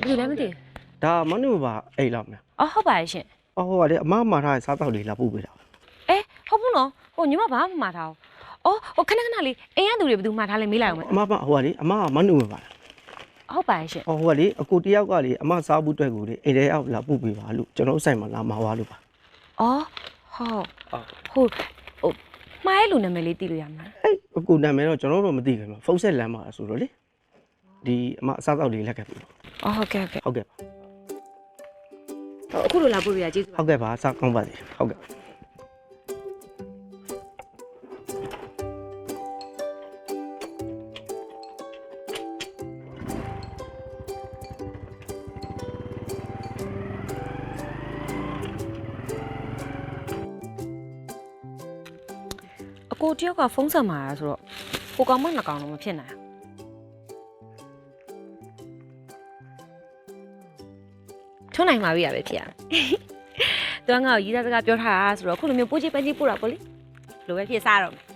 ဘယ်လိုလဲမသိဘူးဒါမနုပါအိတ်လောက်မယ်အော်ဟုတ်ပါရဲ့ရှင်အော်ဟိုကလေအမမှာထားတဲ့စားတောက်လေးလာပို့ပေးတာအဲဟုတ်ဘူးနော်ဟိုညီမဘာမှမမှားထားဘူးအော်ဟိုခဏခဏလေးအိမ်ကသူတွေဘယ်သူမှားထားလဲမေးလိုက်အောင်မယ်အမမဟိုကလေအမကမနုပါလားဟုတ်ပါရဲ့ရှင်အော်ဟိုကလေအကိုတယောက်ကလေအမစားဘူးအတွက်ကိုလေအိမ်ထဲရောက်လာပို့ပေးပါလို့ကျွန်တော်ဆိုင်မှာလာမှာပါလို့ပါအော်ဟုတ်ဟုတ်ဟိုမှားရဲ့လူနာမည်လေးသိလို့ရမှာအဲ့အကိုနာမည်တော့ကျွန်တော်တို့မသိခင်မှာဖုန်းဆက်လမ်းမှာဆိုတော့လေဒီအမအစားတောက်လေးလက်ကပ်ပြီ အော်ဟုတ်ကဲ့ဟုတ်ကဲ့ဟုတ်ကဲ့ပါဟိုအခုလိုလာပို့ပြရကျေးဇူးပါဟုတ်ကဲ့ပါစားကောင်းပါစေဟုတ်ကဲ့အကိုတယောက်ကဖုန်းဆက်มาတာဆိုတော့ကိုကောင်မနှစ်ကောင်တော့မဖြစ်နိုင် ထုံးနိုင်မှာပြီရပဲဖြစ်ရသူကငါ့ကိုရီးသားစကားပြောထားတာဆိုတော့ခုလိုမျိုးပိုးချပန်းကြီးပို့တာပေါ့လေလိုပဲဖြစ်စားတော့မယ်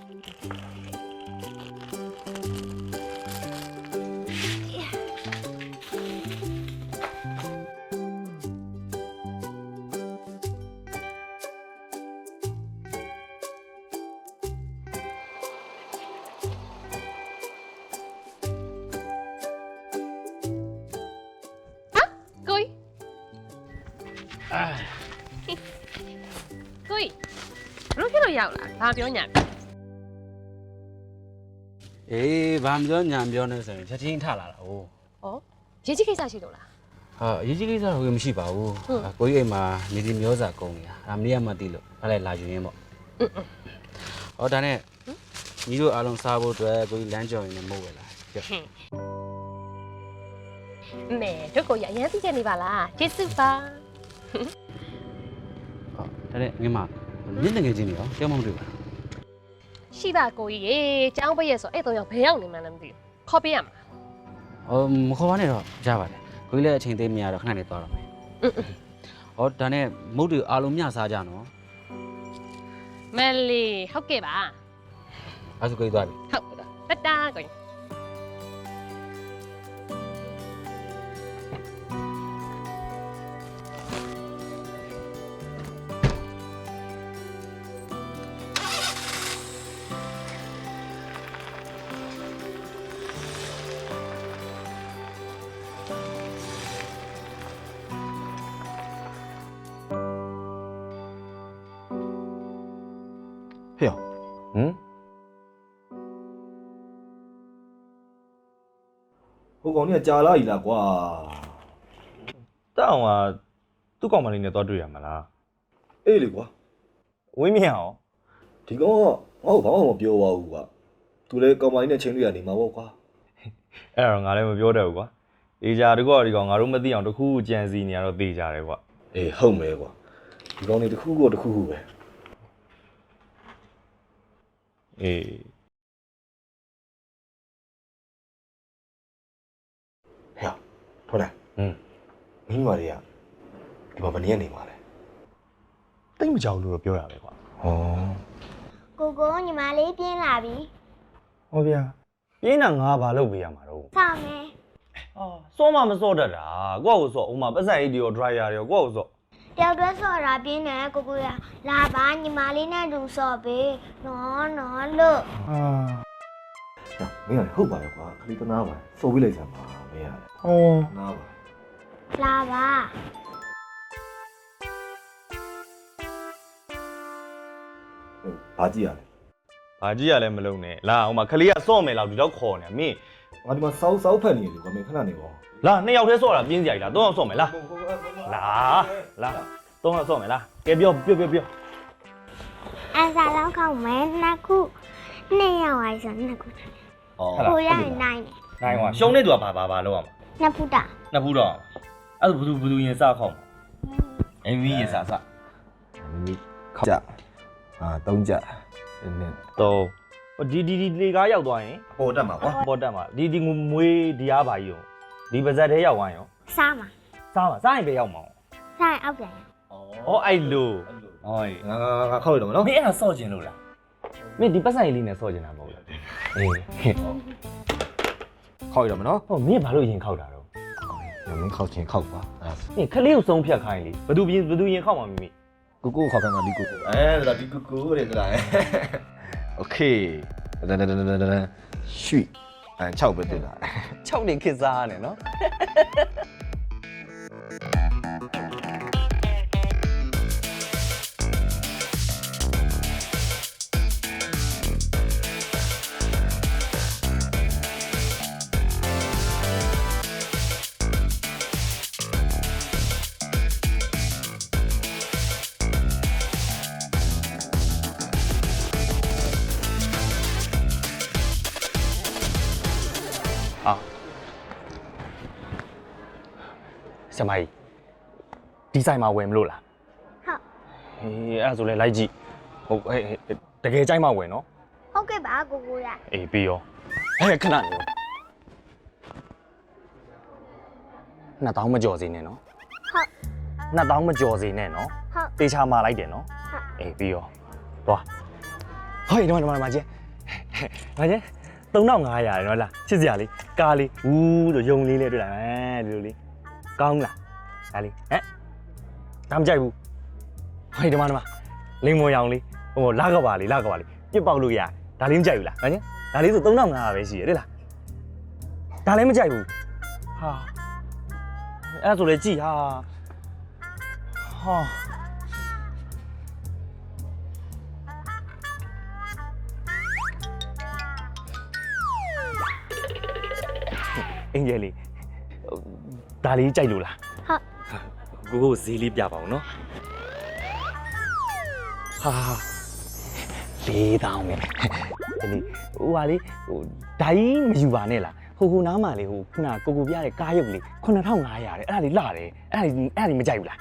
ဘာပြောညာအေးဘာမပြောညာမပြောနဲ့ဆိုရင်ချက်ချင်းထလာတာ哦ဩရေးကြီးကိစ္စရှိလို့လားဟာအရေးကြီးကိစ္စတော့မရှိပါဘူးဟုတ်အာကိုကြီးအိမ်မှာနေဒီမျိုးစာကုန်နေတာဒါမနေ့ကမှသိလို့ဒါလည်းလာယူရင်းပေါ့ဟောဒါနဲ့ညီတို့အားလုံးစားဖို့အတွက်ကိုကြီးလမ်းကြော်ရင်းနဲ့မို့ဝယ်လာကြည့်မဲတို့ကိုရအရန်သိချက်နေပါလားကျေးဇူးပါဟောဒါနဲ့ငင်းမ မြင့်တငယ်ချင်းတွေရောကြောက်မမတွေ့ပါရှိပါကိုကြီးရေចောင်းပည့်ရဆိုအဲ့တော့ရောက်ဘယ်ရောက်နေမှန်းလည်းမသိဘူးခေါ်ပေးရမှာဟောမခေါ်ပါနဲ့တော့ကြားပါတယ်ကိုကြီးလည်းအချိန်သေးမရတော့ခဏနေသွားတော့မယ်ဟောဒါနဲ့မုတ်တွေအားလုံးမျှစားကြနော်မဲလီဟုတ်ကဲ့ပါအဲ့ဒါဆိုကိုကြီးသွားပြီဟုတ်ကဲ့တတ်တာကိုကြီး ကောင်ကြီးကကြာလာ E လားကွာတက်အောင်ကသူ့ကောင်မလေးနဲ့တော့တွေ့ရမလားအေးလေကွာဝင်းမြင့်အောင်ဒီကောင်ကငါ့ကိုဘာမှမပြောပါဘူးကွာသူလည်းကောင်မကြီးနဲ့ချင်းတွေ့ရနေမှာပေါ့ကွာအဲ့တော့ငါလည်းမပြောတတ်ဘူးကွာအေးကြတကောဒီကောင်ငါတို့မသိအောင်တစ်ခုခုကြံစီနေရတော့သိကြတယ်ကွာအေးဟုတ်မယ်ကွာဒီကောင်တွေတစ်ခုခုတစ်ခုခုပဲအေး ထွက်လာဟွန်းမိန်းမတွေကဒီမှာဘယ်နည်းနေမှာလဲတိတ်မကြောက်လို့တော့ပြောရပဲကွာဟောကိုကိုညီမလေးပြင်းလာပြီဟောဗျာပြင်းတာငါဘာလုပ်ပေးရမှာတော့ဆောင်းမယ်အာစောမမစောတတ်တာကိုယ့်ကိုစောဥမာပတ်စံအိတ်တွေရော dryer တွေရောကိုယ့်ကိုစောတယောက်တည်းဆော့တာပြင်းတယ်ကိုကိုရလာပါညီမလေးနဲ့တူဆော့ပေးနော်နော်လို့အာညမင်းကလည်းဟုတ်ပါရဲ့ကွာခလေးတနာပါစိုးပြီးလိုက်စမ်းပါ မင်းရတယ်ဟောနားပါလာပါဘာကြည့်ရလဲဘာကြီးရလဲမလုံးနဲ့လာဥမာခလေးကစော့မယ်လောက်ဒီတော့ခေါ်နေမင်းငါဒီမှာစောက်စောက်ဖက်နေတယ်ကွာမင်းခဏနေပါလာနှစ်ယောက်တည်းစော့တာပြင်းစရာကြီးလားသုံးယောက်စော့မယ်လားလာလာသုံးယောက်စော့မယ်လားကဲပြောပြောပြောပြောအစားလောက်ခေါက်မယ်နှစ်ခုနှစ်ယောက်ဝိုင်းဆိုနှစ်ခုဩကိုရရင်နိုင်တယ် နိုင်ပါရှုံးတဲ့သူကဘာဘာဘာလောက်အောင်နှစ်ဖူတာနှစ်ဖူးတော့အဲ့ဒါဘယ်သူဘယ်သူရင်စခေါက်အင်းမီရင်စစမိမိခောက်ကြအာတုံးကြနင်းတော့ဟိုဒီဒီဒီလေကားရောက်သွားရင်ပေါ်တက်မှာကွာပေါ်တက်မှာဒီဒီငွေမွေးဒီအားပါကြီးရောဒီပါဇက်ထဲရောက်သွားရင်ရောစားမှာစားမှာစားရင်ပဲရောက်မှာစားရင်အောက်ပြန်ရဩအဲ့လိုဟောငါငါငါခောက်ရတော့မနော်မင်းအဲ့ဒါစော့ကျင်လို့လားမင်းဒီပတ်ဆိုင်လေးနဲ့စော့ကျင်တာမဟုတ်လားအေး ခောက်ရတော့မနော်ဟောမင်းဘာလို့ရင်ခောက်တာတော့ညမင်းခောက်ချင်ခောက်ပါအဲဟင်ခလေးကိုဆုံးဖြတ်ခိုင်းလေဘသူပြင်ဘသူရင်ခောက်မှာမိမိကိုကိုခောက်ခိုင်းမှာဒီကိုကိုအဲဒါဒီကိုကိုတဲ့ဒါโอเคဒါဒါဒါဒါရွှေအဲ6ပဲတွေ့တာ6နေခေစားရတယ်နော် ဆရာမကြီးဒီဆိုင်မှာဝယ်မလို့လားဟုတ်ဟေးအဲ့ဒါဆိုလဲလိုက်ကြည့်ဟုတ်ဟဲ့ဟဲ့တကယ်ကြိုက်မှဝယ်နော်ဟုတ်ကဲ့ပါကိုကိုရအေးပြီးရောဟဲ့ခဏနေနှစ်တောင်းမကြော်စေနဲ့နော်ဟုတ်နှစ်တောင်းမကြော်စေနဲ့နော်ဟုတ်တေချာမာလိုက်တယ်နော်ဟုတ်အေးပြီးရောသွားဟေးဒီမှာဒီမှာဒီမှာကျဲမကျဲ3500ရယ်နော်လားချစ်စရာလေးကားလေးဝူးဆိုယုံလေးလေးတွေ့လာမယ်ဒီလိုလေး ကောင်းလားဒါလေးဟဲ့ဒါမကြိုက်ဘူးဟေးဒီမှာဒီမှာလိမ်မော်ရောင်လေးဟိုလာကပါလေးလာကပါလေးပြစ်ပေါက်လို့ရဒါလေးမကြိုက်ဘူးလားဟမ်ဒါလေးဆို3500ပဲရှိရတဲ့လားဒါလည်းမကြိုက်ဘူးဟာအဲ့ဒါဆိုလေကြည်ဟာဟာအင်ဂျယ်လေး ဒါလေးကြိုက်လို့လားဟုတ်ကိုကိုဈေးလေးပြပါအောင်နော်ဟာလေးတောင်းမယ်ဒီလေးဟိုဟာလေးဟိုဓာကြီးမယူပါနဲ့လားဟိုဟိုနားမှာလေဟိုခုနကိုကိုပြတဲ့ကားရုပ်လေး9500ရတယ်အဲ့ဒါလေးလှတယ်အဲ့ဒါလေးအဲ့ဒါလေးမကြိုက်ဘူးလား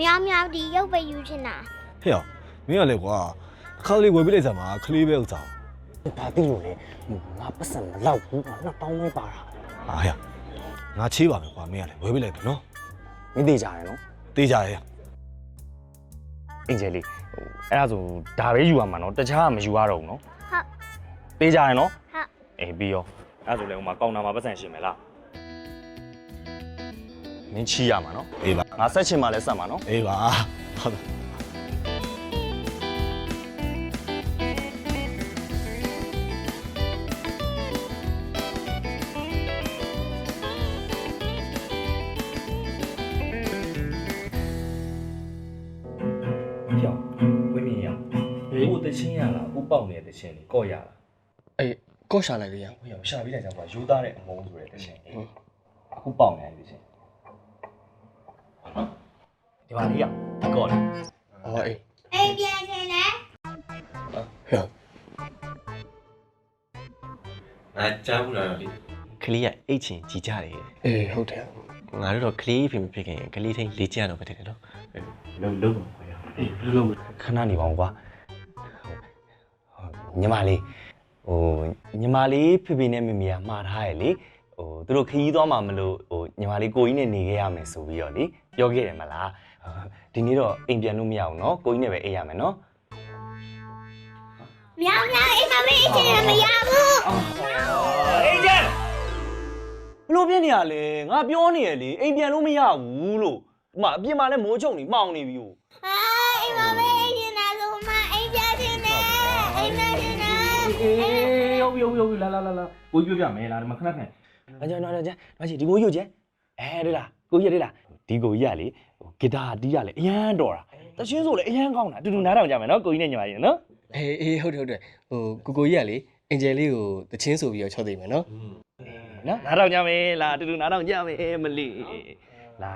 မြောင်မြောင်ဒီရုပ်ပဲယူချင်တာဟဲ့မင်းကလေကွာခါလေးဝယ်ပြလိုက်စမ်းပါခလေးပဲဥစ္စာဘာသိလို့လဲဟိုငါပတ်စံမလောက်ဘူးငါနှစ်တောင်းပဲပါတာဟာဟဲ့ ငါချေးပါမယ်ကွာမင်းကလေဝယ်ပြလိုက်မယ်နော်မင်းသေးကြတယ်နော်တေးကြရဲ့အင်ဂျယ်လေးဟိုအဲ့ဒါဆိုဒါပဲယူရမှာနော်တခြားကမယူရတော့ဘူးနော်ဟုတ်ပေးကြရနော်ဟုတ်အေးပြီးရောအဲ့ဒါဆိုလေဟိုမှာကောင်တာမှာပတ်စံရှင်မယ်လားမင်းချီရမှာနော်အေးပါငါဆက်ချင်မှလည်းဆက်မှာနော်အေးပါဟုတ်တယ် ပြောင်းဝင်းမြင်ရဟိုတချင်းရလားအခုပေါက်နေတဲ့တချင်းလေးကော့ရလားအေးကော့ရှာလိုက်လေရအောင်ဟိုရောရှာပြီးလိုက်ကြပါယူသားတဲ့အမုန်းဆိုတဲ့တချင်းအခုပေါက်နေတဲ့တချင်းဒီမှာလေးရကော့လေအော်အေးအိမ်ပြန်ချင်တယ်ဟဲ့ငါကြားဘူးလားလေကလေးကအိတ်ချင်ကြီးကြတယ်အေးဟုတ်တယ်ငါတို့တော့ကလေးဖြစ်မဖြစ်ခင်ကလေးထိန်လေးကြရတော့ပဲတယ်နော်လုံးလုံးပါခွာရ အေးလုံးလုံးခဏနေပါအောင်ကွာညီမလေးဟိုညီမလေးဖေဖေနဲ့မေမေကမှားထားရလေဟိုသူတို့ခရီးသွားမှာမလို့ဟိုညီမလေးကိုကြီးနဲ့နေခဲ့ရမယ်ဆိုပြီးတော့လေပြောခဲ့တယ်မလားဒီနေ့တော့အိမ်ပြန်လို့မရဘူးနော်ကိုကြီးနဲ့ပဲအိပ်ရမယ်နော်မြောင်မြောင်အိမ်မမေးအချိန်မရဘူးအိမ်ကျန်ဘလို့ပြင်းနေရလဲငါပြောနေရလေအိမ်ပြန်လို့မရဘူးလို့ဥမာအပြင်မှာလည်းမိုးချုံနေမှောင်နေပြီဟိုအာ မ်မှာပဲအိမ်ချင်တာဆိုမှအိမ်ပြန်ချင်တယ်အိမ်ပြန်ချင်တယ်အေးရောက်ရောက်ရောက်လာလာလာလာကိုကြီးပြောပြမယ်လားဒီမှာခဏခဏအကြမ်းတော့ကြမ်းမချီဒီကိုကြီးကိုကျဲအဲဒီလားကိုကြီးရလားဒီကိုကြီးကလေဟိုဂီတာတီးရလေအရန်တော်တာတချင်းဆိုလေအရန်ကောင်းတာအတူတူနားထောင်ကြမယ်နော်ကိုကြီးနဲ့ညီမကြီးနော်အေးအေးဟုတ်တယ်ဟုတ်တယ်ဟိုကိုကိုကြီးကလေအင်ဂျယ်လေးကိုတချင်းဆိုပြီးတော့ချော့သိမယ်နော်နော်နားထောင်ကြမယ်လားအတူတူနားထောင်ကြမယ်မလီလာ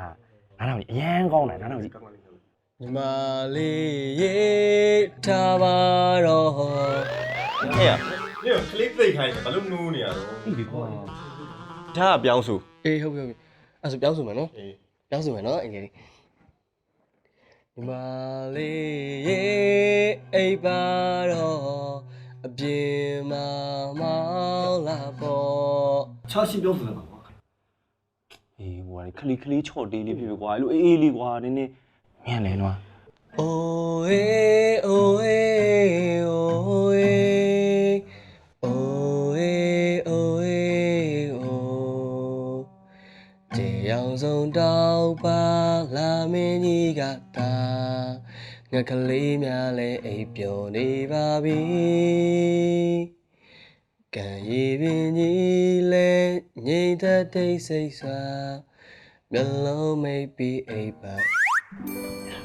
နားထောင်ကြအရန်ကောင်းတာနားထောင်ကြ ည့်ညီမလေးရေထားပါတော့ဟဲ့ရညကလေးသိခိုင်းတယ်ဘာလို့နိုးနေရတော့ပြီကွာဒါကပြောင်းစုအေးဟုတ်ပြီဟုတ်ပြီအဲ့ဆိုပြောင်းဆိုမယ်နော်အေးပြောင်းဆိုမယ်နော်အင်ဂျယ်လေးညီမလေးရေအိပ်ပါတော့အပြင်မှာမောင်းလာပေါ့ချာရှင်းပြောဆိုတယ်ပါကွာအေးဟိုကလေခလီခလီချော့တေးလေးဖြစ်ဖြစ်ကွာအဲ့လိုအေးအေးလေးကွာနည်းနည်း မြန်လဲနော်အိုးအေးအိုးအေးအိုးအေးအိုးအေးအိုးအေးအိုးတေယောင်စဆုံးတောက်ပါလာမင်းကြီးကတာငါကလေးများလည်းအိပ်ပျော်နေပါပြီကံရည်ပင်ကြီးလည်းငြိမ်သက်တိတ်ဆိတ်စွာမျက်လုံးမိတ်ပြီးအိပ်ပါ Yeah.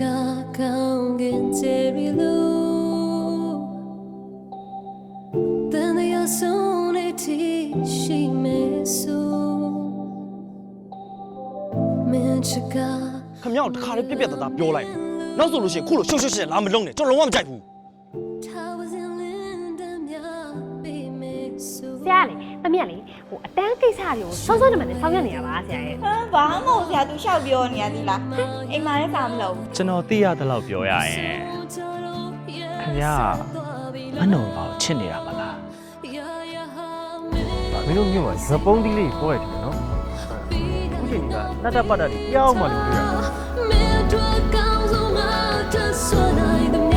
ကကောင်းကင်ကျေရီလို့တန်ရဆုံးနေတီရှိမေဆိုမင်းချစ်ကခမောက်တခါလေးပြက်ပြက်သားသားပြောလိုက်နောက်ဆိုလို့ရှိရင်ခုလိုရှုပ်ရှုပ်ရှက်လာမလုံးနဲ့ကျွန်တော်လုံးဝမကြိုက်ဘူး towers in Linda ပေးမေဆိုဆရာလေ တမီးကလေဟိုအတန်းကိစ္စတွေကိုစောစောနမနဲ့ဆောင်ရွက်နေရပါဆရာရဲ့ဟမ်ဘာမှမဟုတ်ဆရာသူလျှောက်ပြောနေရသေးလားဟမ်အိမ်မှာလည်းစာမလုပ်ဘူးကျွန်တော်သိရတဲ့လောက်ပြောရရင်ခင်ဗျာမနှုံပါကိုချစ်နေတာမလားမင်းတို့မြို့မှာဇပုံးတီးလေးပေါ်ရတယ်နော်အခုချိန်ကနတ်တပတ်တာပြောင်းမှလို့ပြောရ